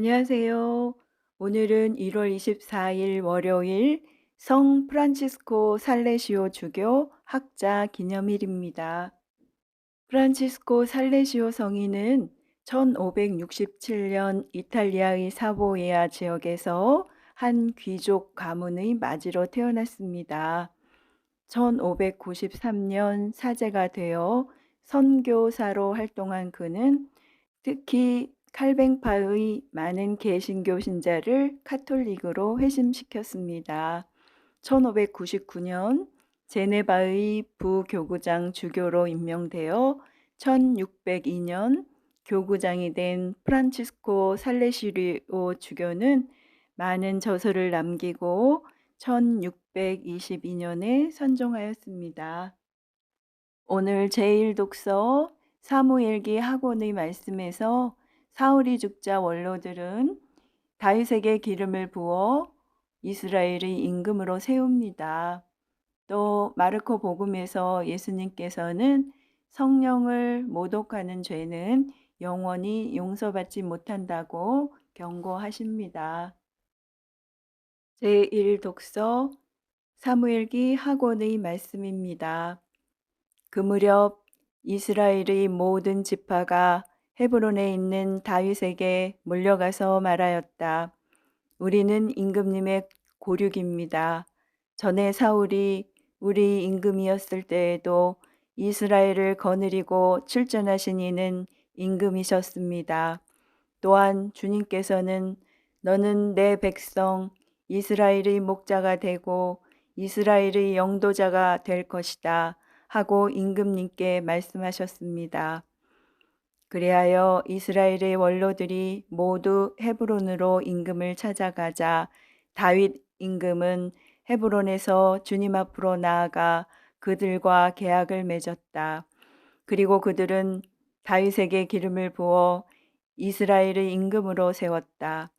안녕하세요. 오늘은 1월 24일 월요일 성 프란치스코 살레시오 주교 학자 기념일입니다. 프란치스코 살레시오 성인은 1567년 이탈리아의 사보이아 지역에서 한 귀족 가문의 맞이로 태어났습니다. 1593년 사제가 되어 선교사로 활동한 그는 특히 칼뱅파의 많은 개신교 신자를 카톨릭으로 회심시켰습니다. 1599년 제네바의 부교구장 주교로 임명되어 1602년 교구장이 된 프란치스코 살레시리오 주교는 많은 저서를 남기고 1622년에 선종하였습니다. 오늘 제1독서 사무엘기 학원의 말씀에서 사울이 죽자 원로들은 다윗에게 기름을 부어 이스라엘의 임금으로 세웁니다. 또 마르코 복음에서 예수님께서는 성령을 모독하는 죄는 영원히 용서받지 못한다고 경고하십니다. 제1독서 사무엘기 학원의 말씀입니다. 그 무렵 이스라엘의 모든 지파가 헤브론에 있는 다윗에게 몰려가서 말하였다. 우리는 임금님의 고륙입니다. 전에 사울이 우리 임금이었을 때에도 이스라엘을 거느리고 출전하신 이는 임금이셨습니다. 또한 주님께서는 너는 내 백성 이스라엘의 목자가 되고 이스라엘의 영도자가 될 것이다 하고 임금님께 말씀하셨습니다. 그리하여 이스라엘의 원로들이 모두 헤브론으로 임금을 찾아가자 다윗 임금은 헤브론에서 주님 앞으로 나아가 그들과 계약을 맺었다. 그리고 그들은 다윗에게 기름을 부어 이스라엘의 임금으로 세웠다.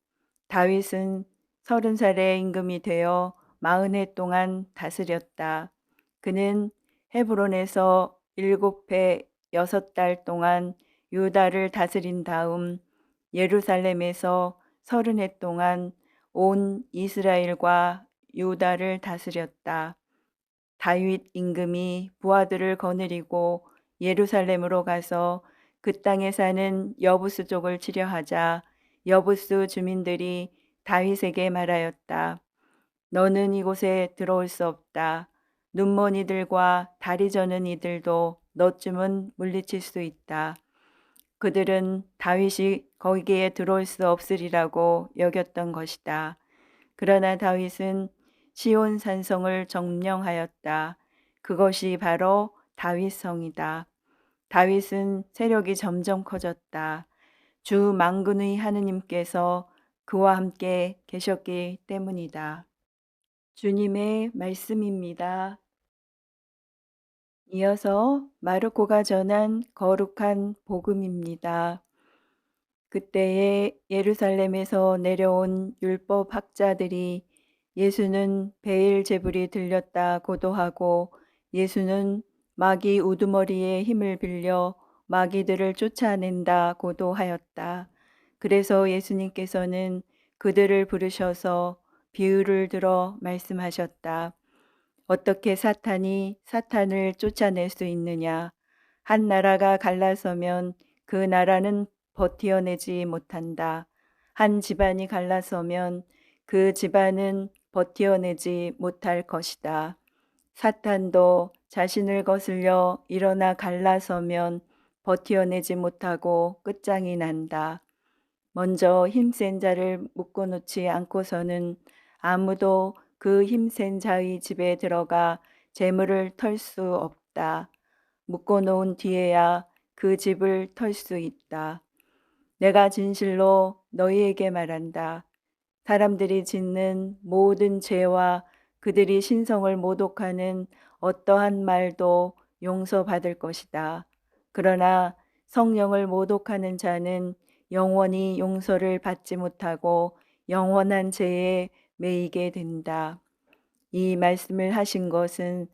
다윗은 서른 살의 임금이 되어 마흔 해 동안 다스렸다. 그는 헤브론에서 일곱 해 여섯 달 동안 유다를 다스린 다음 예루살렘에서 서른 해 동안 온 이스라엘과 유다를 다스렸다. 다윗 임금이 부하들을 거느리고 예루살렘으로 가서 그 땅에 사는 여부스족을 치려하자 여부스 주민들이 다윗에게 말하였다. 너는 이곳에 들어올 수 없다. 눈먼 이들과 다리 저는 이들도 너쯤은 물리칠 수 있다. 그들은 다윗이 거기에 들어올 수 없으리라고 여겼던 것이다. 그러나 다윗은 시온 산성을 점령하였다. 그것이 바로 다윗성이다. 다윗은 세력이 점점 커졌다. 주 망군의 하느님께서 그와 함께 계셨기 때문이다. 주님의 말씀입니다. 이어서 마르코가 전한 거룩한 복음입니다. 그때에 예루살렘에서 내려온 율법 학자들이 예수는 베일 제불이 들렸다 고도하고 예수는 마귀 우두머리에 힘을 빌려 마귀들을 쫓아낸다 고도하였다. 그래서 예수님께서는 그들을 부르셔서 비유를 들어 말씀하셨다. 어떻게 사탄이 사탄을 쫓아낼 수 있느냐? 한 나라가 갈라서면 그 나라는 버티어내지 못한다. 한 집안이 갈라서면 그 집안은 버티어내지 못할 것이다. 사탄도 자신을 거슬려 일어나 갈라서면 버티어내지 못하고 끝장이 난다. 먼저 힘센 자를 묶어놓지 않고서는 아무도 그 힘센 자의 집에 들어가 재물을 털 수 없다. 묶어 놓은 뒤에야 그 집을 털 수 있다. 내가 진실로 너희에게 말한다. 사람들이 짓는 모든 죄와 그들이 신성을 모독하는 어떠한 말도 용서받을 것이다. 그러나 성령을 모독하는 자는 영원히 용서를 받지 못하고 영원한 죄에 매이게 된다. 이 말씀을 하신 것은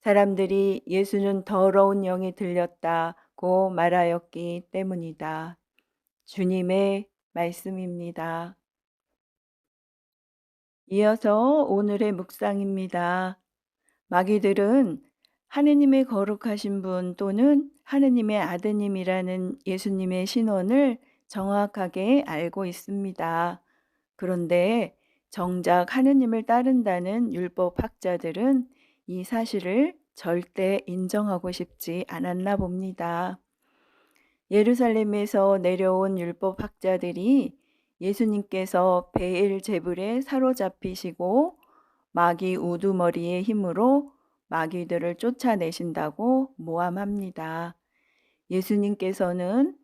사람들이 예수는 더러운 영이 들렸다고 말하였기 때문이다. 주님의 말씀입니다. 이어서 오늘의 묵상입니다. 마귀들은 하느님의 거룩하신 분 또는 하느님의 아드님이라는 예수님의 신원을 정확하게 알고 있습니다. 그런데 정작 하느님을 따른다는 율법 학자들은 이 사실을 절대 인정하고 싶지 않았나 봅니다. 예루살렘에서 내려온 율법 학자들이 예수님께서 베일 제불에 사로잡히시고 마귀 우두머리의 힘으로 마귀들을 쫓아내신다고 모함합니다. 예수님께서는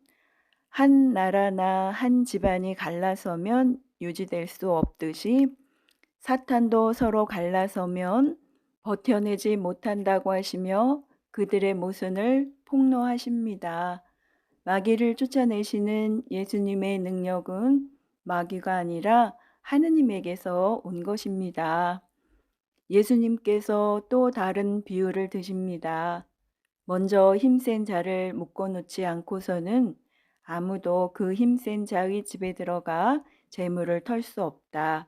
한 나라나 한 집안이 갈라서면 유지될 수 없듯이 사탄도 서로 갈라서면 버텨내지 못한다고 하시며 그들의 모순을 폭로하십니다. 마귀를 쫓아내시는 예수님의 능력은 마귀가 아니라 하느님에게서 온 것입니다. 예수님께서 또 다른 비유를 드십니다. 먼저 힘센 자를 묶어놓지 않고서는 아무도 그 힘센 자의 집에 들어가 재물을 털 수 없다.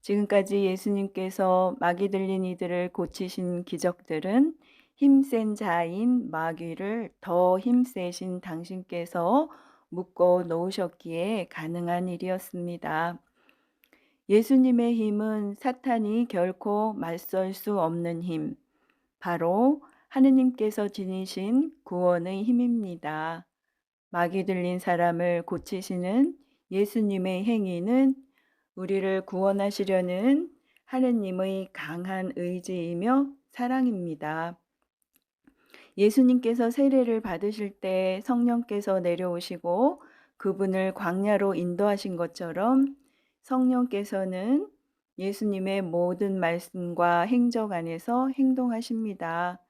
지금까지 예수님께서 마귀 들린 이들을 고치신 기적들은 힘센 자인 마귀를 더 힘세신 당신께서 묶어 놓으셨기에 가능한 일이었습니다. 예수님의 힘은 사탄이 결코 맞설 수 없는 힘, 바로 하느님께서 지니신 구원의 힘입니다. 마귀 들린 사람을 고치시는 예수님의 행위는 우리를 구원하시려는 하느님의 강한 의지이며 사랑입니다. 예수님께서 세례를 받으실 때 성령께서 내려오시고 그분을 광야로 인도하신 것처럼 성령께서는 예수님의 모든 말씀과 행적 안에서 행동하십니다.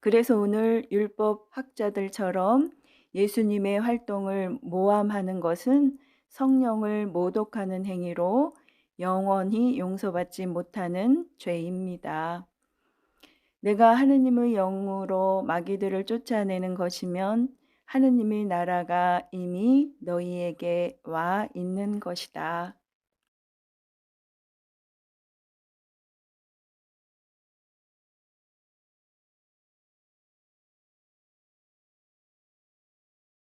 그래서 오늘 율법 학자들처럼 예수님의 활동을 모함하는 것은 성령을 모독하는 행위로 영원히 용서받지 못하는 죄입니다. 내가 하느님의 영으로 마귀들을 쫓아내는 것이면 하느님의 나라가 이미 너희에게 와 있는 것이다.